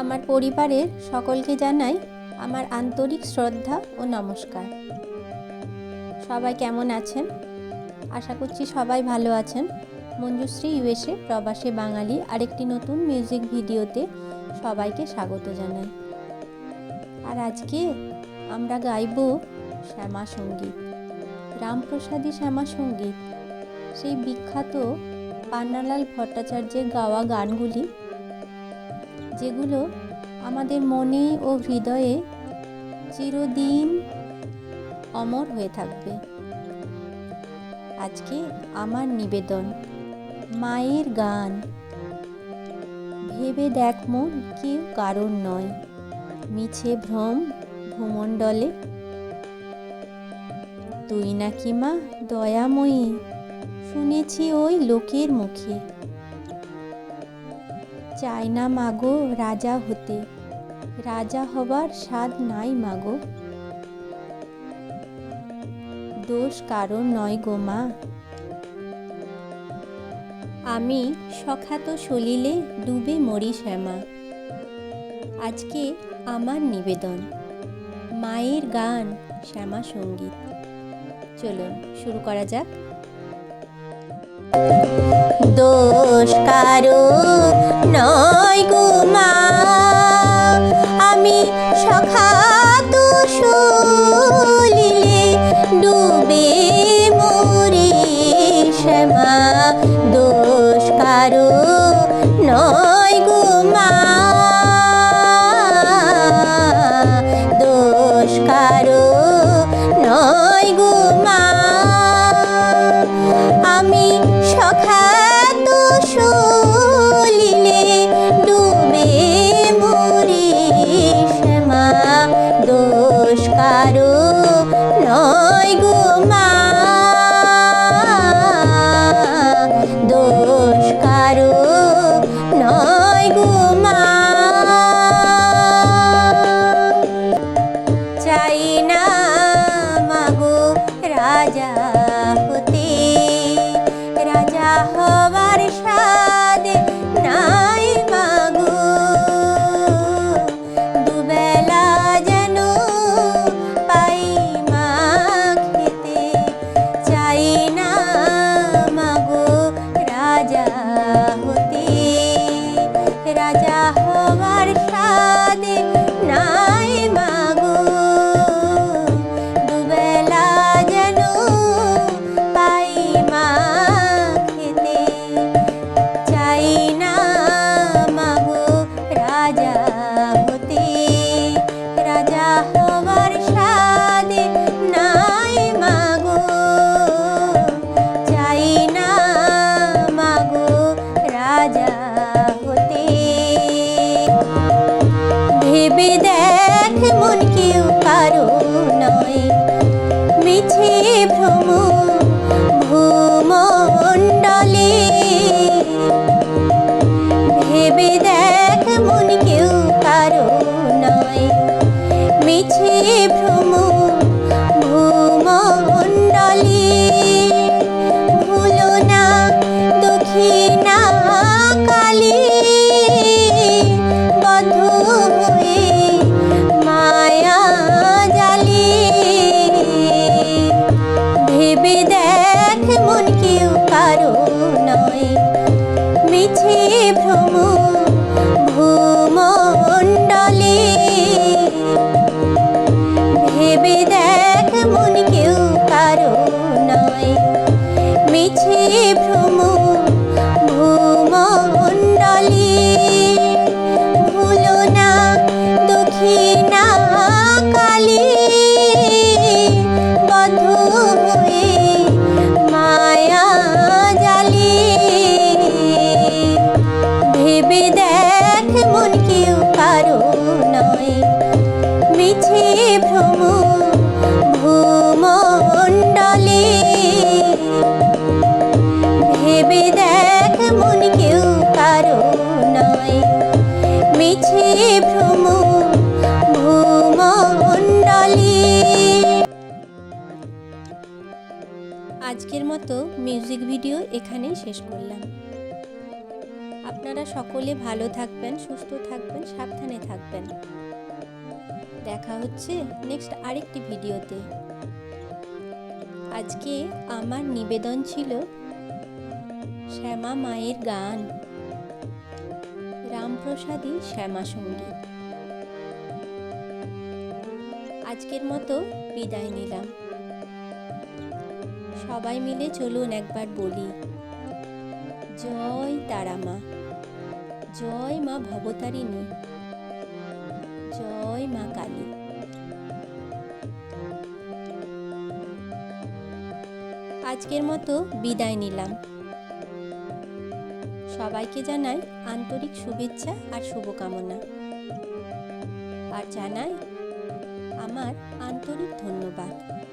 আমার পরিবারের সকলকে জানাই আমার আন্তরিক শ্রদ্ধা ও নমস্কার। সবাই কেমন আছেন? আশা করছি সবাই ভালো আছেন। মঞ্জুশ্রী ইউএসএ প্রবাসী বাঙালি আরেকটি নতুন মিউজিক ভিডিওতে সবাইকে স্বাগত জানাই। আর আজকে আমরা গাইব শ্যামা সংগীত। রামপ্রসাদী শ্যামা সংগীত। সেই বিখ্যাত পান্নালাল ভট্টাচার্যের গাওয়া গানগুলি যেগুলো আমাদের মনে ও হৃদয়ে চিরদিন অমর হয়ে থাকবে। আজকে আমার নিবেদন, মায়ের গান। ভেবে দেখ মন কেউ কারণ নয়, মিছে ভ্রম ভূমণ্ডলে। তুই নাকি মা দয়াময়ী, শুনেছি ওই লোকের মুখে। চাই না মাগো রাজা হতে। রাজা হবার স্বাদ নাই মাগো। দোষ কারণ নয় গো মা। আমি সখাত সলিলে ডুবে মরি শ্যামা। আজকে আমার নিবেদন, মায়ের গান শ্যামা সংগীত। চলুন, শুরু করা যাক। দোষ কারও নয় গো মা। আমি সখাত সলিলে ডুবে মরে শ্যামা। দোষ কারও নয় গো মা। দোষ কারও নয় গো কারও নয় মিছে ভ্রম ভূমণ্ডলে আজকের মতো মিউজিক ভিডিও এখানেই শেষ করলাম। আপনারা সকলে ভালো থাকবেন, সুস্থ থাকবেন, সাবধানে থাকবেন। দেখা হচ্ছে নেক্সট আরেকটি ভিডিওতে আজকে আমার নিবেদন ছিল শ্যামা মায়ের গান, রামপ্রসাদী শ্যামা সংগীত। আজকের মতো বিদায় নিলাম। সবাই মিলে চলুন একবার বলি। জয় তারা মা। জয় মা ভবতারিণী। জয় মা কালী। আজকের মতো বিদায় নিলাম। সবাইকে জানাই আন্তরিক শুভেচ্ছা আর শুভকামনা। আর জানাই আমার আন্তরিক ধন্যবাদ।